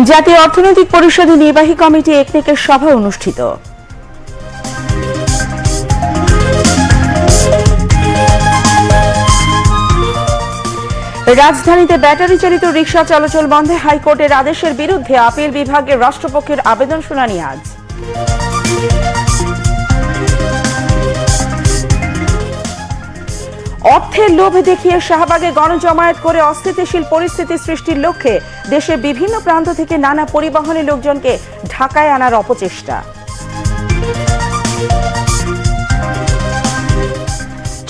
জাতীয় অর্থনৈতিক পরিষদের নির্বাহী কমিটি একনেকের সভা অনুষ্ঠিত। রাজধানীতে ব্যাটারি চালিত রিকশা চলাচল বন্ধে হাইকোর্টের আদেশের বিরুদ্ধে আপিল বিভাগের রাষ্ট্রপক্ষের আবেদন শুনানি আজ। অর্থের লোভ দেখিয়ে শাহবাগে গণজমায়েত করে অস্থিতিশীল পরিস্থিতি সৃষ্টির লক্ষ্যে দেশের বিভিন্ন প্রান্ত থেকে নানা পরিবহনে লোকজনকে ঢাকায় আনার অপচেষ্টা।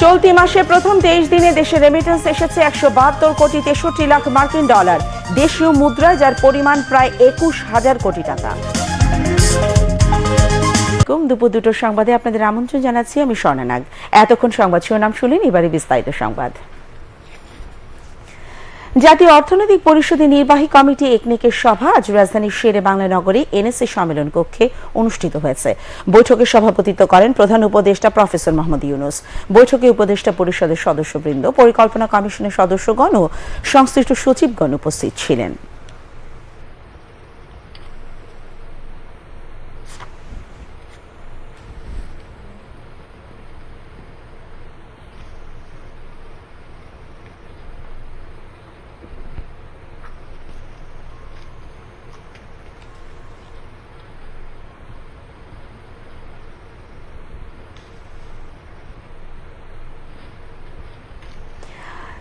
চলতি মাসে প্রথম তেইশ দিনে দেশে রেমিটেন্স এসেছে একশো বাহাত্তর কোটি তেষট্টি লাখ মার্কিন ডলার। দেশীয় মুদ্রায় যার পরিমাণ প্রায় একুশ হাজার কোটি টাকা। আলাইকুম। দুপুর দুটোর সংবাদে আপনাদের আমন্ত্রণ জানাচ্ছি আমি স্বর্ণা নাগ এতক্ষণ সংবাদ শিরোনাম শুনলেন, এবারে বিস্তারিত সংবাদ। জাতীয় অর্থনৈতিক পরিষদের নির্বাহী কমিটি একনেকের সভা আজ রাজধানীর শেরে বাংলা নগরে এনএসসি সম্মেলন কক্ষে অনুষ্ঠিত হয়েছে। বৈঠকে সভাপতিত্ব করেন প্রধান উপদেষ্টা প্রফেসর মোহাম্মদ ইউনুস। বৈঠকে উপদেষ্টা পরিষদের সদস্যবৃন্দ, পরিকল্পনা কমিশনের সদস্যগণ ও সংশ্লিষ্ট সচিবগণ উপস্থিত ছিলেন।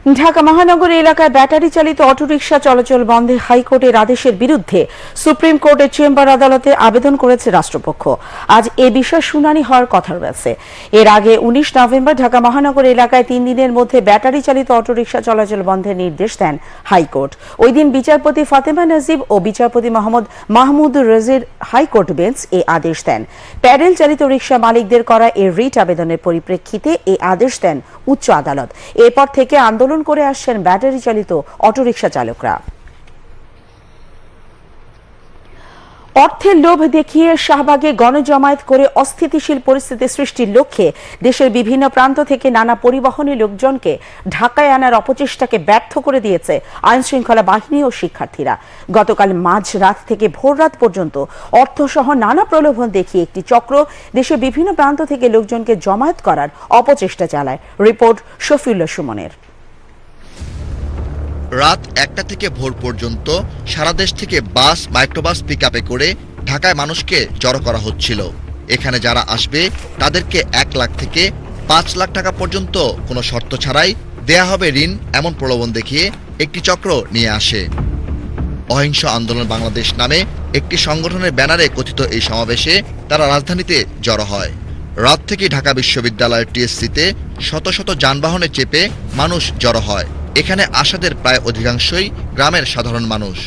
ঢাকা মহানগর এলাকায় ব্যাটারি চালিত অটোরিকশা চলাচল বন্ধে হাইকোর্টের আদেশের বিরুদ্ধে সুপ্রিম কোর্টের চেম্বার আদালতে আবেদন করেছে রাষ্ট্রপক্ষ। আজ এ বিষয়ে শুনানি হওয়ার কথা রয়েছে। এর আগে উনিশ নভেম্বর ঢাকা মহানগর এলাকায় তিন দিনের মধ্যে ব্যাটারি চালিত অটোরিকশা চলাচল বন্ধের নির্দেশ দেন হাইকোর্ট। ওই দিন বিচারপতি ফাতেমা নাজিব ও বিচারপতি Mohammad Mahmudur Razir high court bench এ আদেশ দেন। প্যাডেল চালিত রিকশা মালিকদের করা এ রিট আবেদনের পরিপ্রেক্ষিতে এ আদেশ দেন উচ্চ আদালত। এরপর থেকে আন্দোলন করে আসছেন ব্যাটারি চালিত অটোরিকশা চালকরা। অর্থের লোভ দেখিয়ে শাহবাগে গণজমায়েত করে অস্থিতিশীল পরিস্থিতি সৃষ্টির লক্ষ্যে দেশের বিভিন্ন প্রান্ত থেকে নানা পরিবহনী লোকজনকে ঢাকায় আনার অপচেষ্টাকে ব্যর্থ করে দিয়েছে আইন শৃঙ্খলা বাহিনী ও শিক্ষার্থীরা। গতকাল মাঝ রাত থেকে ভোর রাত পর্যন্ত অর্থসহ নানা প্রলোভন দেখিয়ে একটি চক্র দেশের বিভিন্ন প্রান্ত থেকে লোকজনকে জমায়েত করার অপচেষ্টা চালায়। রিপোর্ট শফিউল্লাহ সুমনের। রাত একটা থেকে ভোর পর্যন্ত সারা দেশ থেকে বাস, মাইক্রোবাস পিক করে ঢাকায় মানুষকে জড়ো করা হচ্ছিল। এখানে যারা আসবে, তাদেরকে এক লাখ থেকে পাঁচ লাখ টাকা পর্যন্ত কোনো শর্ত ছাড়াই দেয়া হবে ঋণ, এমন প্রলোভন দেখিয়ে একটি চক্র নিয়ে আসে। অহিংস আন্দোলন বাংলাদেশ নামে একটি সংগঠনের ব্যানারে কথিত এই সমাবেশে তারা রাজধানীতে জড়ো হয়। রাত থেকে ঢাকা বিশ্ববিদ্যালয়ের টিএসসিতে শত শত যানবাহনে চেপে মানুষ জড়ো হয়। এখানে আসাদের প্রায় অধিকাংশই গ্রামের সাধারণ মানুষ।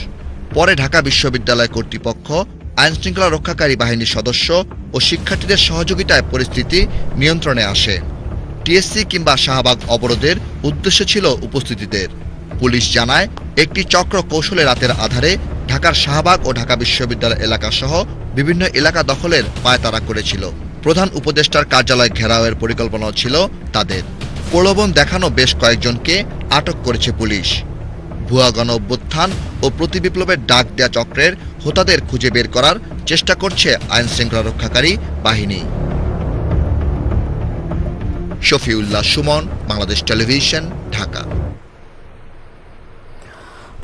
পরে ঢাকা বিশ্ববিদ্যালয় কর্তৃপক্ষ, আইনশৃঙ্খলা রক্ষাকারী বাহিনীর সদস্য ও শিক্ষার্থীদের সহযোগিতায় পরিস্থিতি নিয়ন্ত্রণে আসে। টিএসসি কিংবা শাহবাগ অবরোধের উদ্দেশ্য ছিল উপস্থিতিদের। পুলিশ জানায়, একটি চক্র কৌশলে রাতের আধারে ঢাকার শাহবাগ ও ঢাকা বিশ্ববিদ্যালয় এলাকা সহ বিভিন্ন এলাকা দখলের পায়তারা করেছিল। প্রধান উপদেষ্টার কার্যালয় ঘেরাওয়ের পরিকল্পনাও ছিল তাদের। প্রলোভন দেখানো বেশ কয়েকজনকে আটক করেছে পুলিশ। ভুয়া গণ অভ্যুত্থান ও প্রতিবিপ্লবের ডাক দেয়া চক্রের হোতাদের খুঁজে বের করার চেষ্টা করছে আইন শৃঙ্খলা রক্ষাকারী বাহিনী। শফিউল্লাহ সুমন, বাংলাদেশ টেলিভিশন, ঢাকা।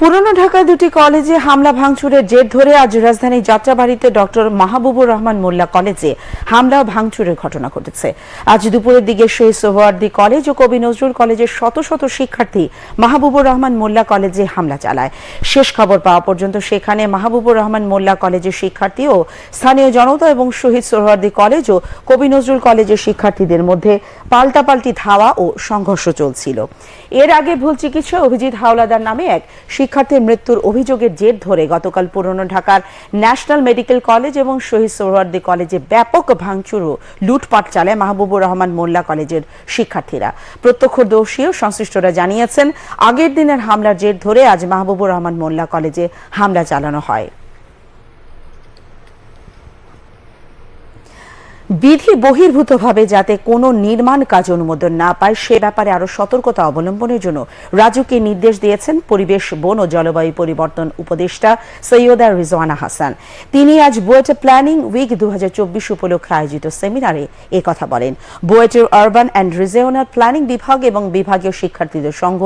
পুরনো ঢাকায় দুটি কলেজে হামলা ভাঙচুরের জের ধরে আজ রাজধানীর যাত্রাবাড়িতে ডক্টর মাহবুবুর রহমান মোল্লা কলেজে হামলা ও ভাঙচুরের ঘটনা ঘটেছে। আজ দুপুরের দিকে শহীদ সোহরার্দি কলেজ ও কবি নজরুল কলেজের শত শত শিক্ষার্থী মাহবুবুর রহমান মোল্লা কলেজে হামলা চালায়। শেষ খবর পাওয়া পর্যন্ত সেখানে মাহবুবুর রহমান মোল্লা কলেজের শিক্ষার্থী ও স্থানীয় জনতা এবং শহীদ সোহরার্দি কলেজ ও কবি নজরুল কলেজের শিক্ষার্থীদের মধ্যে পাল্টাপাল্টি ধাওয়া ও সংঘর্ষ চলছিল। এর আগে ভুল চিকিৎসা অভিজিৎ হাওলাদার নামে এক শিক্ষার্থীর মৃত্যুর অভিযোগের জের ধরে গতকাল পুরনো ঢাকার ন্যাশনাল মেডিকেল কলেজ এবং শহীদ সোহরার্দি কলেজে ব্যাপক ভাঙচুর ও লুটপাট চালায় মাহবুবুর রহমান মোল্লা কলেজের শিক্ষার্থীরা। প্রত্যক্ষদর্শী ও সংশ্লিষ্টরা জানিয়েছেন, আগের দিনের হামলার জের ধরে আজ মাহবুবুর রহমান মোল্লা কলেজে হামলা চালানো হয়। বিধি বহির্ভূতভাবে যাতে কোনো নির্মাণ কাজ অনুমোদন না পায়, সে ব্যাপারে আরও সতর্কতা অবলম্বনের জন্য রাজুকে নির্দেশ দিয়েছেন পরিবেশ, বন ও জলবায়ু পরিবর্তন উপদেষ্টা সৈয়দা রিজওয়ানা হাসান। তিনি আজ বুয়েটে প্ল্যানিং উইক দু উপলক্ষে আয়োজিত সেমিনারে এ কথা বলেন। বুয়েটের আরবান অ্যান্ড রিজিওনাল প্ল্যানিং বিভাগ এবং বিভাগীয় শিক্ষার্থীদের সংঘ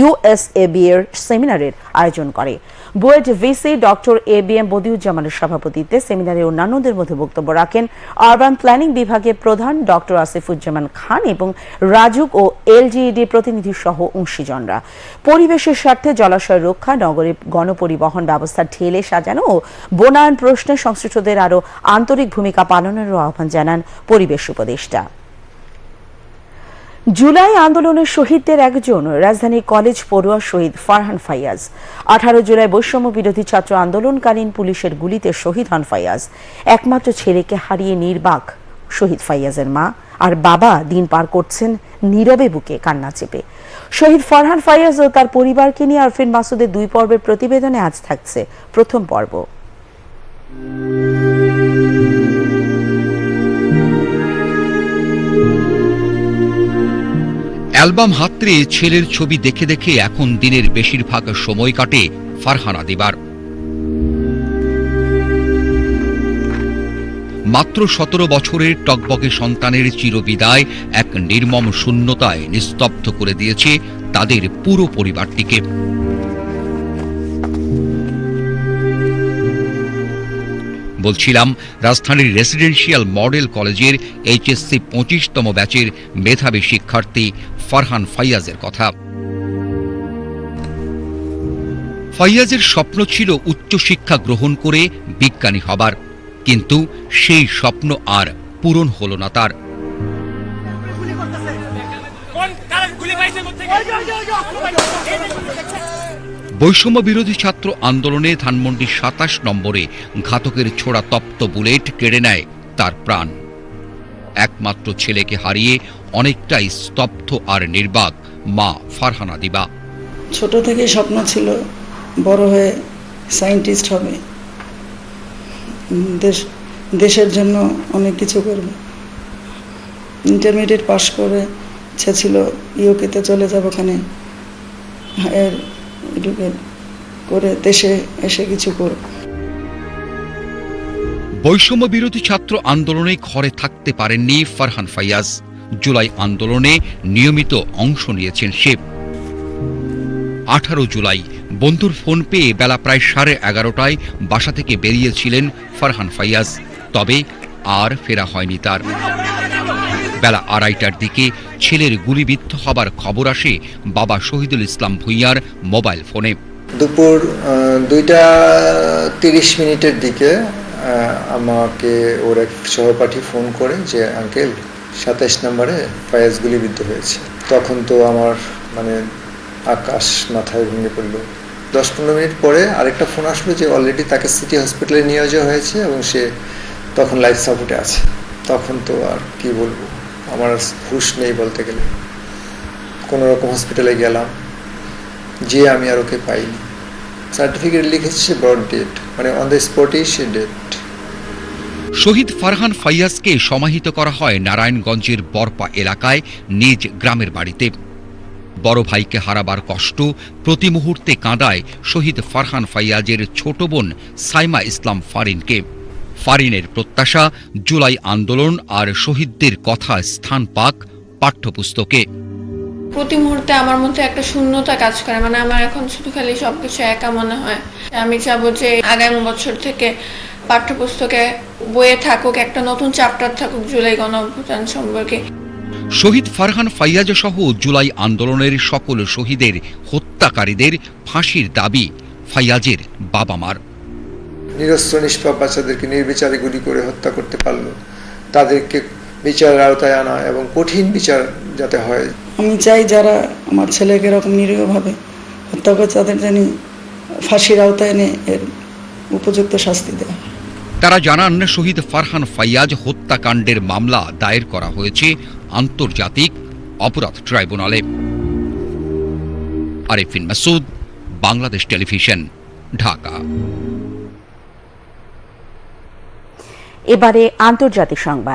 ইউএসএবি এর সেমিনারের আয়োজন করে। BUET VC doctor A B M বদিউজ্জামানের সভাপতিত্বে সেমিনারে অন্যান্যদের মধ্যে বক্তব্য রাখেন আরবান প্ল্যানিং বিভাগের প্রধান ডক্টর আসিফুজ্জামান খান এবং রাজুক ও এলজিইডি প্রতিনিধি সহ অংশীজনরা। পরিবেশের স্বার্থে জলাশয় রক্ষা, নগরের গণপরিবহন ব্যবস্থা ঢেলে সাজানো ও বনায়ন প্রশ্নে সংশ্লিষ্টদের আরও আন্তরিক ভূমিকা পালনেরও আহ্বান জানান পরিবেশ উপদেষ্টা। জুলাই আন্দোলনের শহীদদের একজন রাজধানী কলেজ পড়ুয়া শহীদ ফারহান ফাইয়াজ। আঠারো জুলাই বৈষম্য বিরোধী ছাত্র আন্দোলনকালীন পুলিশের গুলিতে শহীদ হন ফাইয়াজ। একমাত্র ছেলেকে হারিয়ে নির্বাক শহীদ ফাইয়াজের মা আর বাবা দিন পার করছেন নীরবে বুকে কান্না চেপে। শহীদ ফারহান ফাইয়াজ ও তার পরিবারকে নিয়ে আরফিন মাসুদের দুই পর্বের প্রতিবেদনে আজ থাকছে প্রথম পর্ব। অ্যালবাম হাতড়ে ছেলের ছবি দেখে দেখে এখন দিনের বেশিরভাগ সময় কাটে ফারহানা দিবার। মাত্র সতেরো বছরের টকবকে সন্তানের চিরবিদায় এক নির্মম শূন্যতায় নিস্তব্ধ করে দিয়েছে তাদের পুরো পরিবারটিকে। বলছিলাম, রাজধানীর রেসিডেন্সিয়াল মডেল কলেজের এইচএসসি পঁচিশতম ব্যাচের মেধাবী শিক্ষার্থী ফারহান ফাইয়াজের কথা। ফাইয়াজের স্বপ্ন ছিল উচ্চশিক্ষা গ্রহণ করে বিজ্ঞানী হবার কিন্তু সেই স্বপ্ন আর পূরণ হলো না তার। বৈষম্য বিরোধী ছাত্র আন্দোলনে ধানমন্ডি সাতাশ নম্বরে ঘাতকের ছোড়া তপ্ত বুলেট কেড়ে নেয় তার প্রাণ। একমাত্র ছেলেকে হারিয়ে অনেকটাই স্তব্ধ আর নির্বাক মা ফারহানা দিবা। ছোট থেকেই স্বপ্ন ছিল বড় হয়ে সায়েন্টিস্ট হবে। দেশ দেশের জন্য অনেক কিছু করবে। ইন্টারমিডিয়েট পাশ করে ইচ্ছা ছিল ইউকেতে চলে যাব ওখানে। হায়ার এডুকেট করে দেশে এসে কিছু করব। বৈষম্য বিরোধী ছাত্র আন্দোলনে ঘরে থাকতে পারেননি ফারহান ফাইয়াজ। জুলাই আন্দোলনে নিয়মিত অংশ নিয়েছেন সে আঠারো জুলাই, বন্ধুর ফোন পেয়ে বেলা প্রায় সাড়ে এগারোটায় বাসা থেকে বেরিয়েছিলেন ফারহান ফাইয়াজ। তবে আর ফেরা হয়নি তার। বেলা আড়াইটার দিকে ছেলের গুলিবিদ্ধ হবার খবর আসে বাবা শহীদুল ইসলাম ভুইয়ার মোবাইল ফোনে। দুপুর দুইটা তিরিশ মিনিটের দিকে আমাকে ওর এক সহপাঠী ফোন করে যে, আঙ্কেল সাতাইশ নম্বরে ফায়াজ গুলিবিদ্ধ হয়েছে। তখন তো আমার মানে আকাশ মাথায় ভেঙে পড়ল। দশ পনেরো মিনিট পরে আরেকটা ফোন আসলো যে অলরেডি তাকে সিটি হসপিটালে নিয়ে যাওয়া হয়েছে এবং সে তখন লাইফ সাপোর্টে আছে। তখন তো আর কি বলব, আমার হুশ নেই বলতে গেলে। কোনো রকম হসপিটালে গেলাম, যে আমি আর ওকে পাইনি। সার্টিফিকেট লিখেছে ব্রড ডেট মানে অন দ্য স্পটেই সে ডেট শহীদ ফারহান ফাইয়াজকে সমাহিত করা হয় নারায়ণগঞ্জের বরপা এলাকায় নিজ গ্রামের বাড়িতে। বড় ভাইকে হারাবার কষ্ট প্রতি মুহূর্তে কাঁদায় শহীদ ফারহান ফাইয়াজের ছোট বোন সাইমা ইসলাম ফারিনকে। ফারিনের প্রত্যাশা, জুলাই আন্দোলন আর শহীদদের কথা স্থান পাক পাঠ্যপুস্তকে। প্রতি মুহূর্তে আমার মধ্যে একটা শূন্যতা কাজ করে মানে আমার এখন শুধু খালি সবকিছু একা মনে হয়। আমি চাবো যে আগামী বছর থেকে পাঠ্যপুস্তকে বইয়ে থাকুক একটা নতুন চ্যাপ্টার থাকুক জুলাই গণ অভ্যুত্থান সম্পর্কে। শহীদ ফারহান ফাইয়াজ সহ জুলাই আন্দোলনের সকল শহীদের হত্যাকারীদের ফাঁসির দাবি ফাইয়াজের বাবা মার নিরস্ত্র নিষ্পাপ বাচ্চাদেরকে নির্বিচারে গুলি করে হত্যা করতে পারল। তাদেরকে বিচারের আওতায় আনা এবং কঠিন বিচার যাতে হয়। আমি চাই যারা আমার ছেলেকে এরকম নিরীহভাবে হত্যা করে তাদের জানি ফাঁসির আওতায় এনে এর উপযুক্ত শাস্তি দেয়। তারা জানান, শহীদ ফারহান ফাইয়াজ হত্যাকাণ্ডের মামলা দায়ের করা হয়েছে আন্তর্জাতিক অপরাধ ট্রাইব্যুনালে। আরিফিন মাসুদ বাংলাদেশ টেলিভিশন, ঢাকা। এবারে আন্তর্জাতিক সংবাদ।